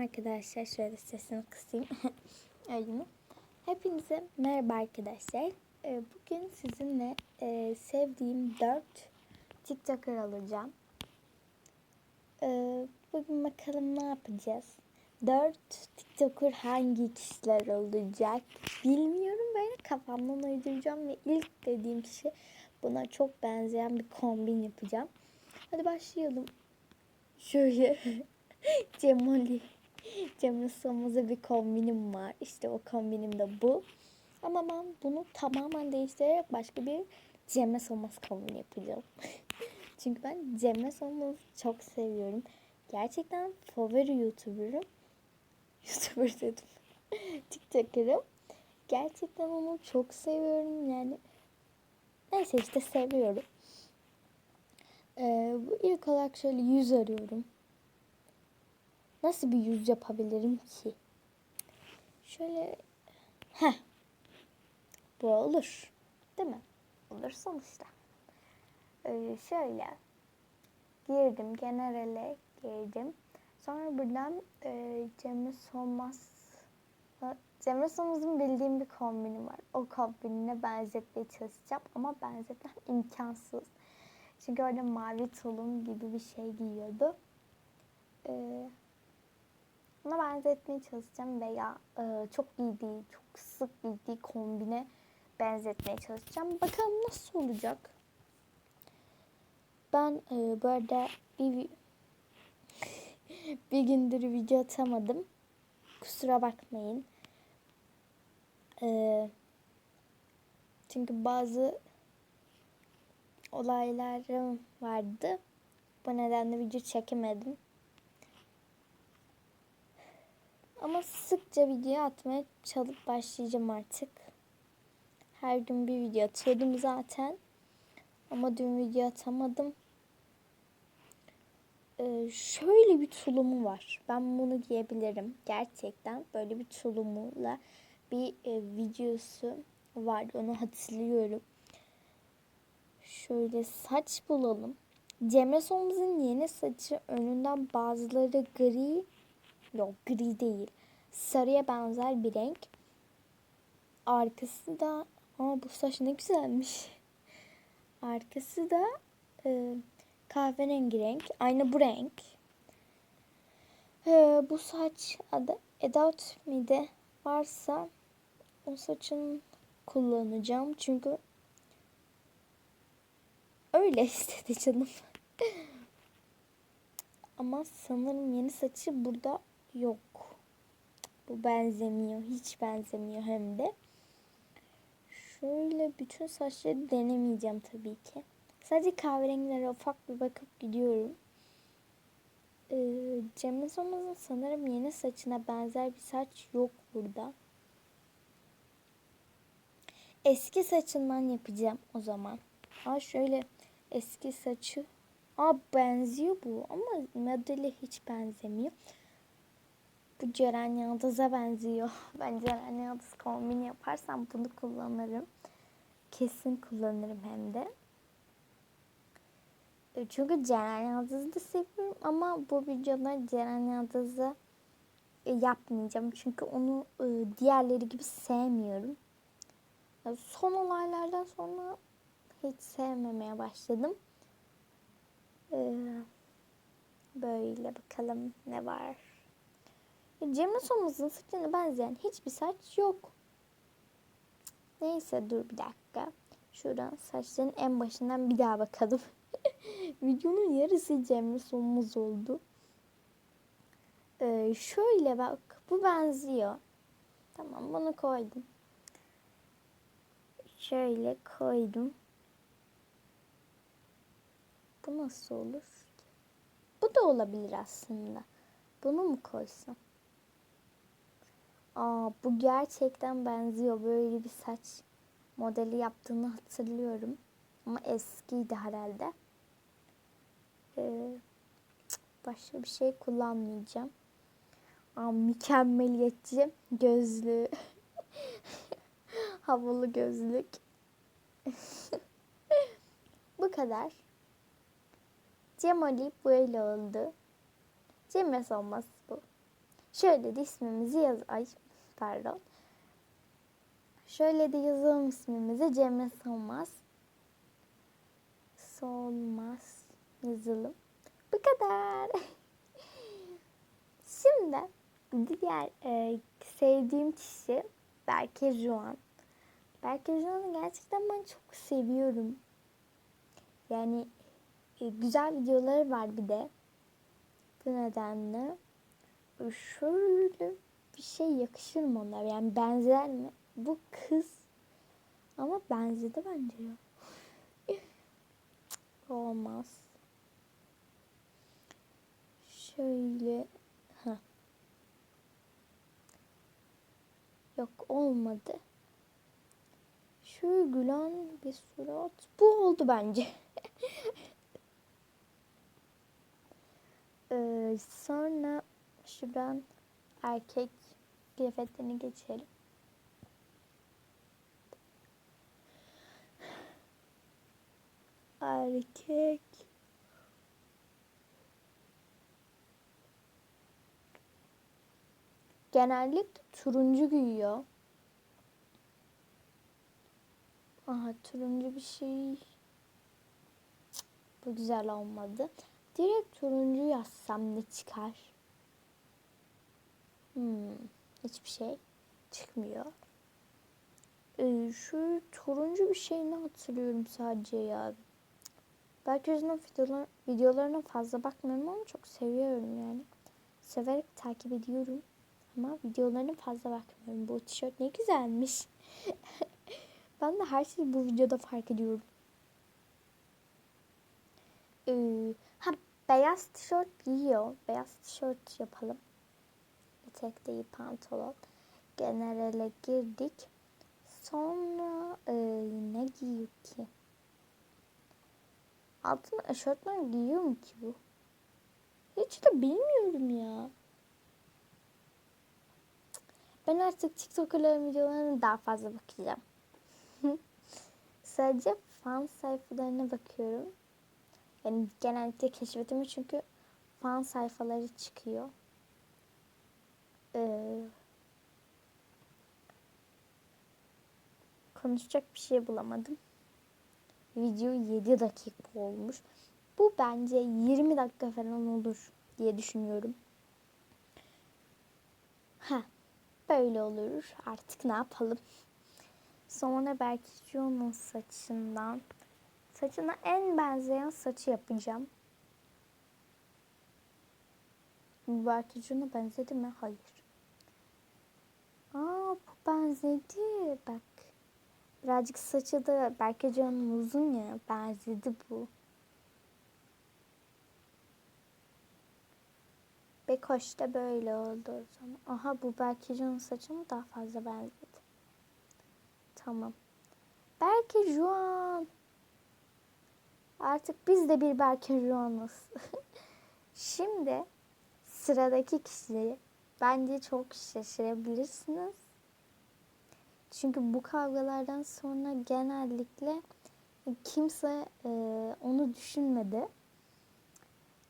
Arkadaşlar. Şöyle sesini kısayım. Öyle Hepinize merhaba arkadaşlar. Ee, Bugün sizinle e, sevdiğim 4 TikToker alacağım. Ee, Bugün bakalım ne yapacağız. 4 TikToker hangi kişiler olacak bilmiyorum. Böyle kafamdan uyduracağım ve ilk dediğim kişi buna çok benzeyen bir kombin yapacağım. Hadi başlayalım. Şöyle Cemali. Cemre Solmaz'a bir kombinim var. İşte o kombinim de bu. Ama ben bunu tamamen değiştirerek başka bir Cemre Solmaz kombini yapacağım. Çünkü ben Cemre Solmaz'ı çok seviyorum. Gerçekten favori YouTuber'ım. YouTuber dedim. TikToker'ım. Gerçekten onu çok seviyorum yani. Neyse işte seviyorum. Ee, bu ilk olarak şöyle yüz arıyorum. Nasıl bir yüz yapabilirim ki? Şöyle Heh. Bu olur. Değil mi? Olur sonuçta. Ee, şöyle girdim generale girdim. Sonra buradan e, Cemre Solmaz Cemre Solmaz'ın bildiğim bir kombini var. O kombinine benzetmeye çalışacağım ama benzetmem imkansız. Çünkü orada mavi tulum gibi bir şey giyiyordu. Ee, ona benzetmeye çalışacağım veya e, çok giydiği, çok sık giydiği kombine benzetmeye çalışacağım. Bakalım nasıl olacak. Ben e, bu bir, bir gündür video atamadım. Kusura bakmayın. E, çünkü bazı olaylarım vardı. Bu nedenle video çekemedim. Ama sıkça video atmaya çalıp başlayacağım artık. Her gün bir video atıyordum zaten. Ama dün video atamadım. Ee, şöyle bir tulumu var. Ben bunu giyebilirim. Gerçekten böyle bir tulumuyla bir e, videosu var. Onu hatırlıyorum. Şöyle saç bulalım. Cemre Solmaz'ın yeni saçı önünden bazıları gri Yok gri değil. Sarıya benzer bir renk. Arkası da Aa, bu saç ne güzelmiş. Arkası da e, kahverengi renk. Aynı bu renk. E, bu saç adı Edat mide varsa o saçın kullanacağım. Çünkü öyle istedi canım. Ama sanırım yeni saçı burada yok. Bu benzemiyor. Hiç benzemiyor hem de. Şöyle bütün saçları denemeyeceğim tabii ki. Sadece kahverengilere ufak bir bakıp gidiyorum. Ee, Cem Yılmaz'ın sanırım yeni saçına benzer bir saç yok burada. Eski saçından yapacağım o zaman. Aa şöyle eski saçı. Aa benziyor bu ama modeli hiç benzemiyor. Bu Ceren Yıldız'a benziyor. Ben Ceren Yıldız kombini yaparsam bunu kullanırım. Kesin kullanırım hem de. E, çünkü Ceren Yıldız'ı da seviyorum ama bu videoda Ceren Yıldız'ı e, yapmayacağım. Çünkü onu e, diğerleri gibi sevmiyorum. Son olaylardan sonra hiç sevmemeye başladım. Böyle bakalım ne var. Cemre Solmaz'ın saçına benzeyen hiçbir saç yok. Neyse dur bir dakika. Şuradan saçların en başından bir daha bakalım. Videonun yarısı Cemre Solmaz oldu. Ee, şöyle bak. Bu benziyor. Tamam bunu koydum. Şöyle koydum. Bu nasıl olur? Bu da olabilir aslında. Bunu mu koysam? Aa, bu gerçekten benziyor. Böyle bir saç modeli yaptığını hatırlıyorum. Ama eskiydi herhalde. Ee, başka bir şey kullanmayacağım. Aa, mükemmeliyetçi gözlüğü. Havalı gözlük. bu kadar. Cemali böyle oldu. Cemre Solmaz bu. Şöyle de ismimizi yaz... Ay pardon. Şöyle de yazalım ismimizi Cemre Solmaz. Solmaz yazalım. Bu kadar. Şimdi diğer e, sevdiğim kişi Berke Juan. Berke Juan'ı gerçekten ben çok seviyorum. Yani e, güzel videoları var bir de. Bu nedenle şöyle bir şey yakışır mı onlar? Yani benzer mi? Bu kız ama benzedi bence ya. Olmaz. Şöyle ha. Yok olmadı. Şu gülen bir surat. Bu oldu bence. ee, sonra şuradan erkek kıyafetlerini geçelim. Erkek. Genellikle turuncu giyiyor. Aha turuncu bir şey. Cık, bu güzel olmadı. Direkt turuncu yazsam ne çıkar? Hmm, hiçbir şey çıkmıyor. Ee, şu turuncu bir şeyini hatırlıyorum sadece ya. Belki yüzünden videolar, videolarına fazla bakmıyorum ama çok seviyorum yani. Severek takip ediyorum. Ama videolarına fazla bakmıyorum. Bu tişört ne güzelmiş. ben de her şeyi bu videoda fark ediyorum. Ee, ha beyaz tişört giyiyor. Beyaz tişört yapalım. Etek değil pantolon. Generale girdik. Sonra e, ne giyiyor ki? Altına eşortman giyiyor mu ki bu? Hiç de bilmiyorum ya. Ben artık TikTok'ların videolarına daha fazla bakacağım. Sadece fan sayfalarına bakıyorum. Yani genellikle keşfetimi çünkü fan sayfaları çıkıyor. Ee, konuşacak bir şey bulamadım. Video 7 dakika olmuş. Bu bence 20 dakika falan olur diye düşünüyorum. Ha, böyle olur. Artık ne yapalım? Sonra belki John'un saçından saçına en benzeyen saçı yapacağım. Belki John'a benzedi mi? Hayır. Benzedi. Bak. Birazcık saçı da belki John'un uzun ya. Benzedi bu. Bekoş da böyle oldu o zaman. Aha bu belki John'un saçına daha fazla benzedi. Tamam. Belki Juan. Artık biz de bir belki Juan'ız. Şimdi sıradaki kişiyi bence çok şaşırabilirsiniz. Çünkü bu kavgalardan sonra genellikle kimse e, onu düşünmedi.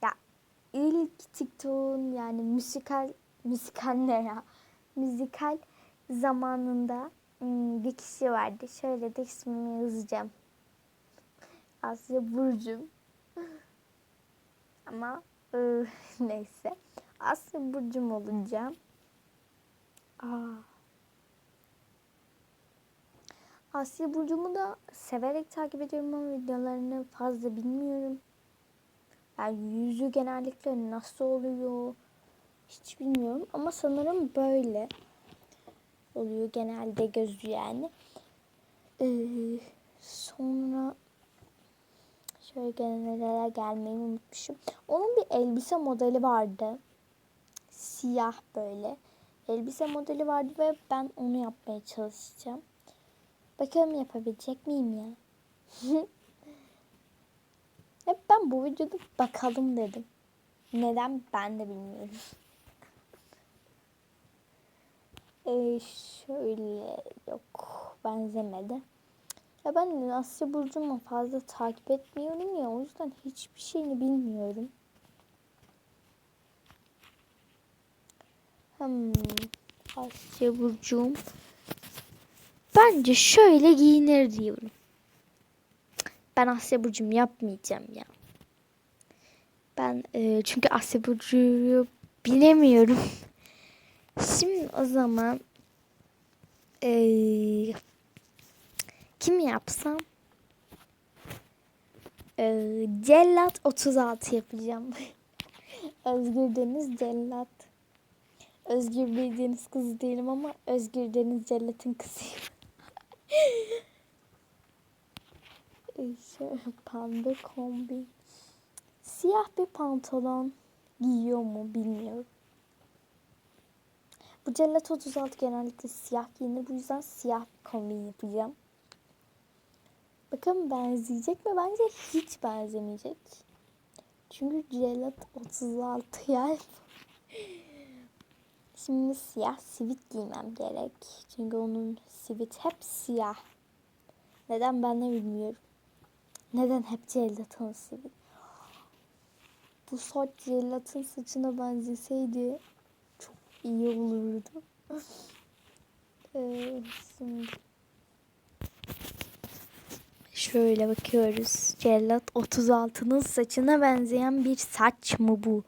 Ya ilk TikTok'un yani müzikal müzikal ne ya? Müzikal zamanında bir kişi vardı. Şöyle de ismini yazacağım. Asya Burcu'm. Ama ıı, neyse. Asya Burcu'm olacağım. Aa. Asya Burcu'mu da severek takip ediyorum ama videolarını fazla bilmiyorum. Yani yüzü genellikle nasıl oluyor hiç bilmiyorum ama sanırım böyle oluyor genelde gözü yani. Ee, sonra şöyle genellere gelmeyi unutmuşum. Onun bir elbise modeli vardı. Siyah böyle. Elbise modeli vardı ve ben onu yapmaya çalışacağım. Bakalım yapabilecek miyim ya? Hep ben bu videoda bakalım dedim. Neden ben de bilmiyorum. ee, şöyle yok benzemedi. Ya ben Asya Burcu'mu fazla takip etmiyorum ya o yüzden hiçbir şeyini bilmiyorum. Hmm. Asya Burcu'm. Bence şöyle giyinir diyorum. Ben Asya Burcu'm yapmayacağım ya. Ben e, çünkü Asya Burcu'yu bilemiyorum. Şimdi o zaman e, kim yapsam? E, Cellat 36 yapacağım. Özgür Deniz Cellat. Özgür bildiğiniz kızı değilim ama Özgür Deniz Cellat'ın kızıyım. Şöyle pembe kombi. Siyah bir pantolon giyiyor mu bilmiyorum. Bu Cellat 36 genellikle siyah giyinir. Bu yüzden siyah bir kombin yapacağım. Bakalım benzeyecek mi? Bence hiç benzemeyecek. Çünkü Cellat 36 yani. Şimdi siyah sivit giymem gerek. Çünkü onun sivit hep siyah. Neden ben de bilmiyorum. Neden hep Cellat'ın sivit? Bu saç Cellat'ın saçına benzeseydi çok iyi olurdu. Ee, şimdi şöyle bakıyoruz. Cellat 36'nın saçına benzeyen bir saç mı bu?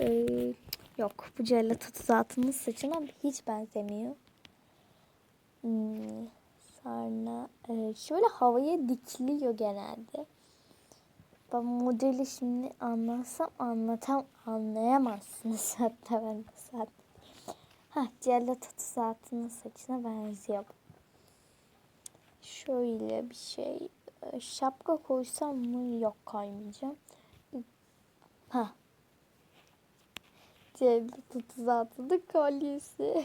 Ee, yok bu Cellat 36'nın saçına hiç benzemiyor. Hmm, sonra e, şöyle havaya dikiliyor genelde. Ben modeli şimdi anlatsam anlatam anlayamazsınız hatta ben zaten. Ha Cellat 36'nın saçına benziyor. Şöyle bir şey. e, Şapka koysam mı? Yok koymayacağım. Ha. Cellat 36'nın kolyesi.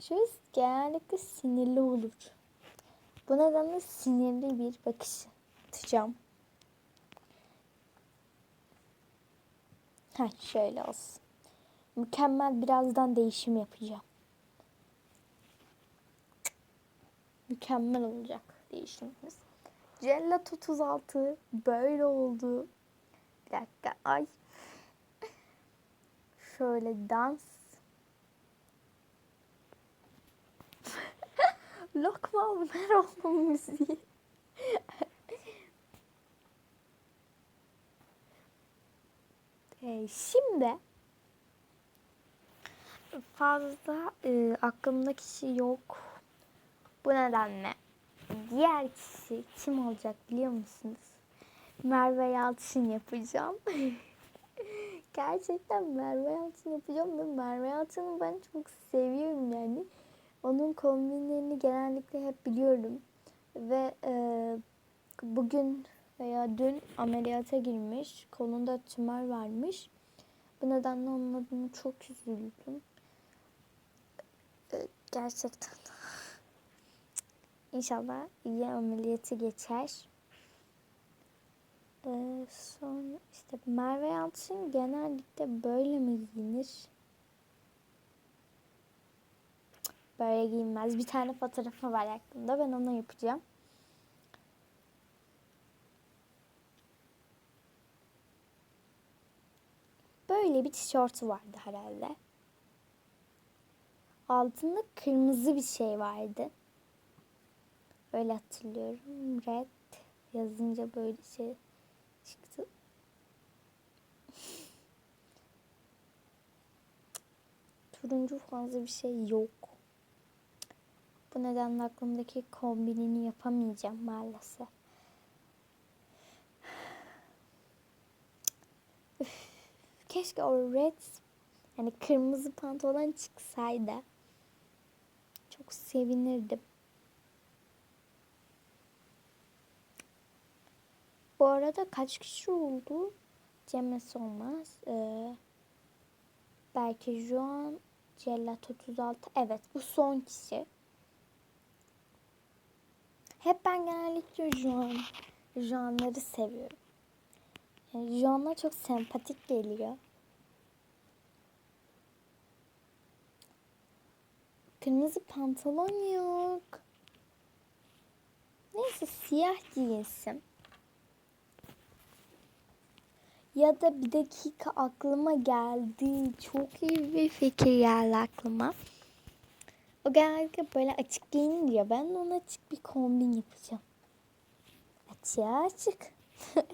Şöyle genellikle sinirli olur. Bu nedenle sinirli bir bakış atacağım. Ha şöyle olsun. Mükemmel birazdan değişim yapacağım. Mükemmel olacak değişimimiz. Cellat 36 böyle oldu. Bir dakika ay. Şöyle dans. Lokma Ömeroğlu müziği. Ee, şimdi fazla e, aklımda kişi yok. Bu nedenle diğer kişi kim olacak biliyor musunuz? Merve Yalçın yapacağım. Gerçekten Merve Yalçın yapacağım ve Merve Yalçın'ı ben çok seviyorum yani. Onun kombinlerini genellikle hep biliyorum. Ve e, bugün veya dün ameliyata girmiş. Kolunda tümör varmış. Bu nedenle onun adına çok üzüldüm. E, gerçekten. İnşallah iyi ameliyatı geçer. Ee, sonra işte Merve Yalçın genellikle böyle mi giyinir? Böyle giyinmez. Bir tane fotoğrafı var aklımda. Ben onu yapacağım. Böyle bir tişörtü vardı herhalde. Altında kırmızı bir şey vardı. Öyle hatırlıyorum. Red yazınca böyle şey çıktı. Turuncu fazla bir şey yok. Bu nedenle aklımdaki kombinini yapamayacağım maalesef. Üf, keşke o red yani kırmızı pantolon çıksaydı. Çok sevinirdim. Bu arada kaç kişi oldu? Cemes olmaz. Ee, belki şu an Cellat 36. Evet bu son kişi. Hep ben genellikle Juan, Juanları seviyorum. Yani Juanlar çok sempatik geliyor. Kırmızı pantolon yok. Neyse siyah giyinsin. Ya da bir dakika aklıma geldi. Çok iyi bir fikir geldi aklıma. O genellikle böyle açık giyinir ya. Ben de ona açık bir kombin yapacağım. Açığa açık.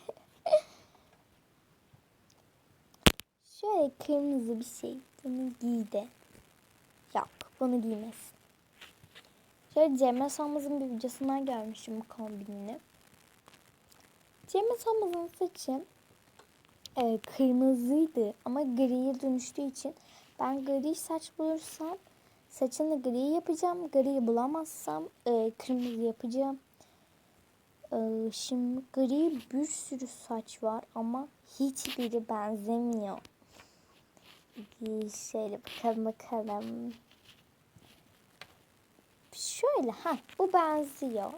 Şöyle kırmızı bir şey. Bunu giy de. Yok bunu giymesin. Şöyle Cemre Solmaz'ın bir videosundan görmüşüm bu kombinini. Cemre Solmaz'ın saçı e, kırmızıydı ama griye dönüştüğü için ben gri saç bulursam saçını gri yapacağım. Gri bulamazsam e, kırmızı yapacağım. E, şimdi gri bir sürü saç var ama hiçbiri benzemiyor. Şöyle bakalım bakalım. Şöyle ha bu benziyor.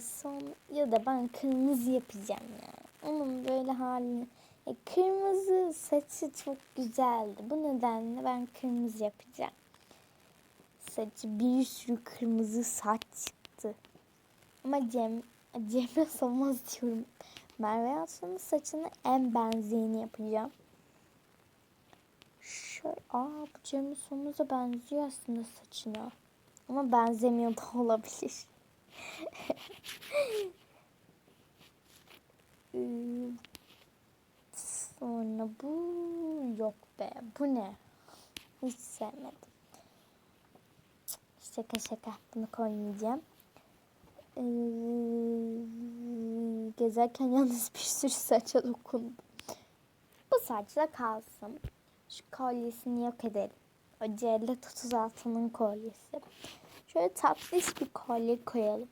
Son ya da ben kırmızı yapacağım ya. Onun böyle halini. E, kırmızı saçı çok güzeldi. Bu nedenle ben kırmızı yapacağım. Saçı bir sürü kırmızı saç çıktı. Ama Cem Cemre Solmaz diyorum. Merve Yalçın'ın saçını en benzeyeni yapacağım. Şöyle, aa bu Cemre Solmaz'a benziyor aslında saçına. Ama benzemiyor da olabilir. Sonra bu yok be. Bu ne? Hiç sevmedim. Şaka şaka. Bunu koymayacağım. Ee, gezerken yalnız bir sürü saça dokundum. Bu saç kalsın. Şu kolyesini yok edelim. O Cellat 36'nın kolyesi. Şöyle tatlış bir kolye koyalım.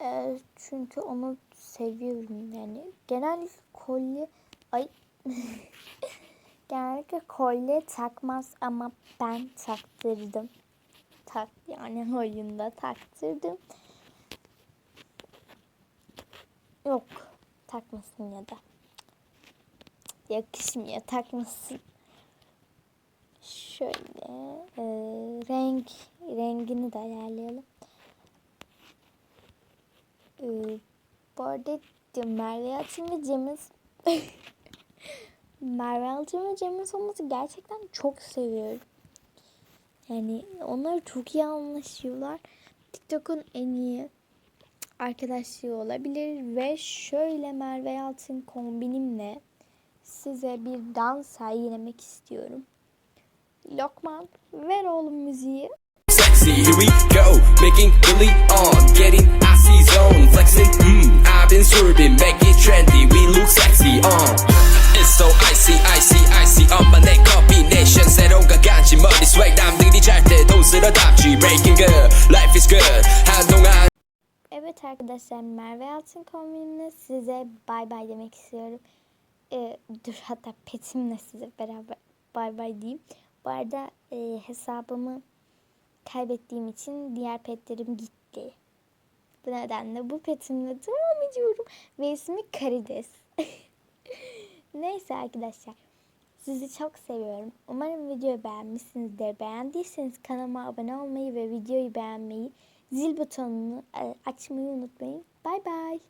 Ee, çünkü onu seviyorum yani. Genellikle kolye ay genellikle kolye takmaz ama ben taktırdım. Tak yani oyunda taktırdım. Yok takmasın ya da. Yakışmıyor takmasın. Şöyle e, renk rengini de ayarlayalım. E, bu arada Merve Yalçın ve Cemil Merve Yalçın ve Cemil Solmaz'ı gerçekten çok seviyorum. Yani onlar çok iyi anlaşıyorlar. TikTok'un en iyi arkadaşlığı olabilir ve şöyle Merve Yalçın kombinimle size bir dans sergilemek istiyorum. Lokman ver oğlum müziği. sexy. Here we go, making Billy on, getting icy zone, flexing. Mmm, I've been swerving, make it trendy. We look sexy on. It's so icy, icy, icy on my neck combination. 새로운가 간지 머리 swag 남들이 잘때 돈쓰러 답지. Breaking good, life is good. 한동안 Evet arkadaşlar Merve Yalçın kombinimle size bay bay demek istiyorum. Ee, dur hatta petimle size beraber bay bay diyeyim. Bu arada e, hesabımı kaybettiğim için diğer petlerim gitti. Bu nedenle bu petimle devam ediyorum. Ve ismi Karides. Neyse arkadaşlar. Sizi çok seviyorum. Umarım videoyu beğenmişsinizdir. Beğendiyseniz kanalıma abone olmayı ve videoyu beğenmeyi, zil butonunu e, açmayı unutmayın. Bay bay.